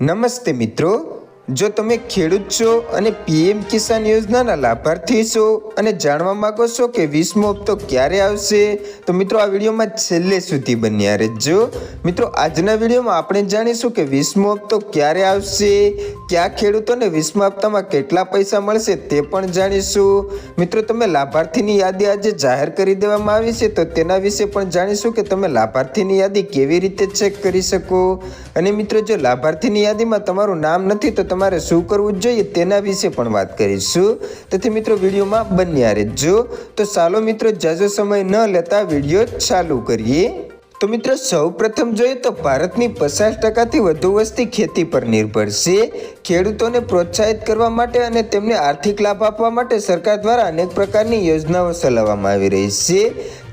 નમસ્તે મિત્રો. જો તમે ખેડૂત છો અને પીએમ કિસાન યોજનાના લાભાર્થી છો અને જાણવા માગો છો કે વીસમો હપ્તો ક્યારે આવશે, તો મિત્રો આ વિડીયોમાં છેલ્લે સુધી બન્યા રહેજો. મિત્રો, આજના વિડીયોમાં આપણે જાણીશું કે વીસમો હપ્તો ક્યારે આવશે, કયા ખેડૂતોને વીસમા હપ્તામાં કેટલા પૈસા મળશે તે પણ જાણીશું. મિત્રો, તમે લાભાર્થીની યાદી આજે જાહેર કરી દેવામાં આવી છે, તો તેના વિશે પણ જાણીશું કે તમે લાભાર્થીની યાદી કેવી રીતે ચેક કરી શકો. અને મિત્રો, જો લાભાર્થીની યાદીમાં તમારું નામ નથી, તો તમારે શું કરવું જોઈએ તેના વિશે પણ વાત કરીશું. તેથી મિત્રો, વિડીયોમાં બન્યા રહેજો. તો ચાલો મિત્રો જાજો સમય ન લેતા વીડિયો ચાલુ કરીએ. તો મિત્રો સૌ પ્રથમ જોઈએ તો ભારતની પચાસ ટકાથી વધુ વસ્તી ખેતી પર નિર્ભર છે. ખેડૂતોને પ્રોત્સાહિત કરવા માટે અને તેમને આર્થિક લાભ આપવા માટે સરકાર દ્વારા અનેક પ્રકારની યોજનાઓ ચલાવવામાં આવી રહી છે.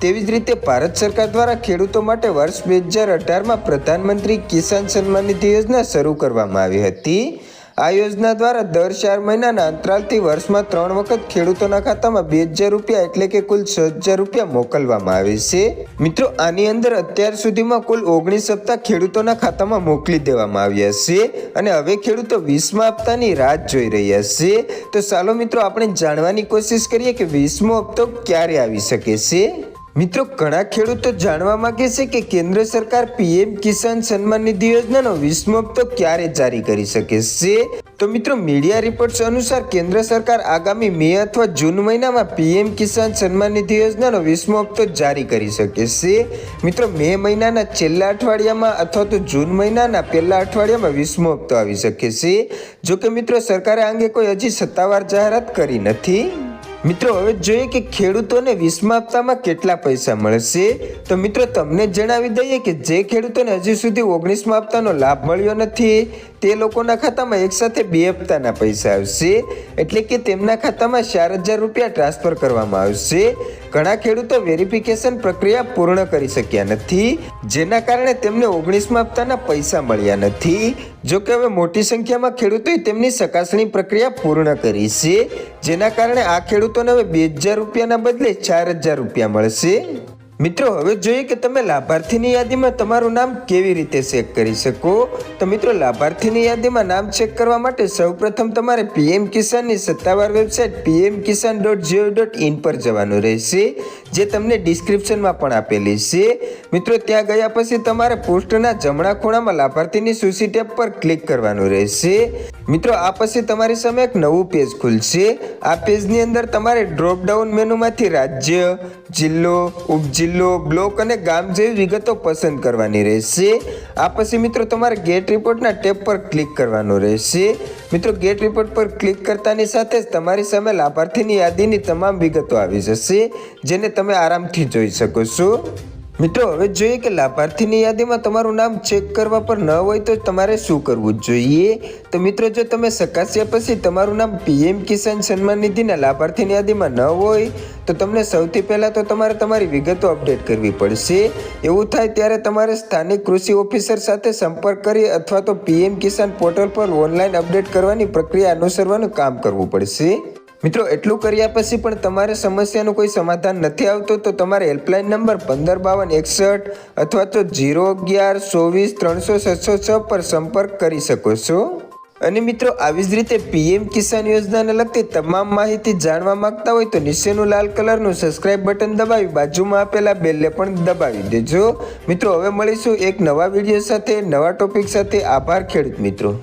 તેવી જ રીતે ભારત સરકાર દ્વારા ખેડૂતો માટે વર્ષ બે હજાર અઢારમાં પ્રધાનમંત્રી કિસાન સન્માન નિધિ યોજના શરૂ કરવામાં આવી હતી. આ યોજના દ્વારા દર ચાર મહિનાના અંતરાલથી વર્ષમાં ત્રણ વખત ખેડૂતોના ખાતામાં બે હજાર રૂપિયા એટલે કે કુલ છ હજાર રૂપિયા મોકલવામાં આવે છે. મિત્રો, આની અંદર અત્યાર સુધીમાં કુલ ઓગણીસ હપ્તા ખેડૂતોના ખાતામાં મોકલી દેવામાં આવ્યા છે અને હવે ખેડૂતો વીસમા હપ્તાની રાહ જોઈ રહ્યા છે. તો ચાલો મિત્રો, આપણે જાણવાની કોશિશ કરીએ કે વીસમો હપ્તો ક્યારે આવી શકે છે? મિત્રો, ઘણા ખેડૂતો જાણવા માંગે છે કે કેન્દ્ર સરકાર પીએમ કિસાન સન્માન નિધિ યોજનાનો વીસમો હપ્તો ક્યારે જારી કરી શકે છે? તો મિત્રો, મીડિયા રિપોર્ટ્સ અનુસાર કેન્દ્ર સરકાર આગામી મે અથવા જૂન મહિનામાં પીએમ કિસાન સન્માન નિધિ યોજનાનો વીસમો હપ્તો જારી કરી શકે છે. મિત્રો, મે મહિનાના છેલ્લા અઠવાડિયામાં અથવા તો જૂન મહિનાના પહેલા અઠવાડિયામાં વીસમો હપ્તો આવી શકે છે. જોકે મિત્રો, સરકારે આ અંગે કોઈ હજી સત્તાવાર જાહેરાત કરી નથી. મિત્રો, હવે જોઈએ કે ખેડૂતોને વીસમા હપ્તામાં કેટલા પૈસા મળશે? તો મિત્રો, તમને જણાવી દઈએ કે જે ખેડૂતોને હજી સુધી ઓગણીસમા હપ્તાનો લાભ મળ્યો નથી. તે લોકોના ખાતામાં એકસાથે બે હપ્તાના પૈસા આવશે. એટલે કે તેમના ખાતામાં ચાર હજાર રૂપિયા ટ્રાન્સફર કરવામાં આવશે. ઘણા ખેડૂતો વેરિફિકેશન પ્રક્રિયા પૂર્ણ કરી શક્યા નથી, જેના કારણે તેમને ઓગણીસમા હપ્તાના પૈસા મળ્યા નથી. જો કે હવે મોટી સંખ્યામાં ખેડૂતોએ તેમની ચકાસણી પ્રક્રિયા પૂર્ણ કરી છે, જેના કારણે આ ખેડૂતોને હવે બે હજાર રૂપિયાના બદલે ચાર હજાર રૂપિયા મળશે. મિત્રો, હવે જોઈએ કે તમે લાભાર્થીની યાદીમાં તમારું નામ કેવી રીતે ચેક કરી શકો? તો મિત્રો, લાભાર્થીની યાદીમાં નામ ચેક કરવા માટે સૌપ્રથમ તમારે પીએમ કિસાનની સત્તાવાર website PM Kisan dot G O dot in પર જવાનું રહેશે, જે તમને ડિસ્ક્રિપ્શનમાં પણ આપેલી છે. મિત્રો, ત્યાં ગયા પછી તમારે પોસ્ટના જમણા ખૂણામાં લાભાર્થીની સૂચિ ટેબ પર ક્લિક કરવાનું રહેશે. મિત્રો, આ પછી તમારી સામે એક નવું પેજ ખુલશે. આ પેજની અંદર તમારે ડ્રોપ ડાઉન મેનુમાંથી રાજ્ય જિલ્લો, ઉપજિલ્લો, બ્લોક અને ગામ જેવી વિગતો પસંદ કરવાની રહેશે. આ પછી મિત્રો તમારે ગેટ રિપોર્ટના ટેબ પર ક્લિક કરવાનું રહેશે. મિત્રો ગેટ રિપોર્ટ પર ક્લિક કરતાની સાથે જ તમારી સામે લાભાર્થીની યાદીની તમામ વિગતો આવી જશે, જેને તમે આરામથી જોઈ શકો છો. મિત્રો, હવે જોઈએ કે લાભાર્થીની યાદીમાં તમારું નામ ચેક કરવા પર ન હોય તો તમારે શું કરવું જોઈએ? તો મિત્રો, જો તમે ચકાસ્યા પછી તમારું નામ પીએમ કિસાન સન્માન નિધિના લાભાર્થીની યાદીમાં ન હોય, તો તમને સૌથી પહેલાં તો તમારે તમારી વિગતો અપડેટ કરવી પડશે. એવું થાય ત્યારે તમારે સ્થાનિક કૃષિ ઓફિસર સાથે સંપર્ક કરી અથવા તો પીએમ કિસાન પોર્ટલ પર ઓનલાઈન અપડેટ કરવાની પ્રક્રિયા અનુસરવાનું કામ કરવું પડશે. મિત્રો, એટલું કર્યા પછી પણ તમારે સમસ્યાનું કોઈ સમાધાન નથી આવતું, તો તમારે હેલ્પલાઇન નંબર પંદર બાવન એકસઠ અથવા તો જીરો અગિયાર ચોવીસ ત્રણસો છસો છ પર સંપર્ક કરી શકો છો. અને મિત્રો, આવી જ રીતે પીએમ કિસાન યોજનાને લગતી તમામ માહિતી જાણવા માંગતા હોય તો નીચેનું લાલ કલરનું સબસ્ક્રાઇબ બટન દબાવી બાજુમાં આપેલા બેલને પણ દબાવી દેજો. મિત્રો, હવે મળીશું એક નવા વીડિયો સાથે, નવા ટોપિક સાથે. આભાર ખેડૂત મિત્રો.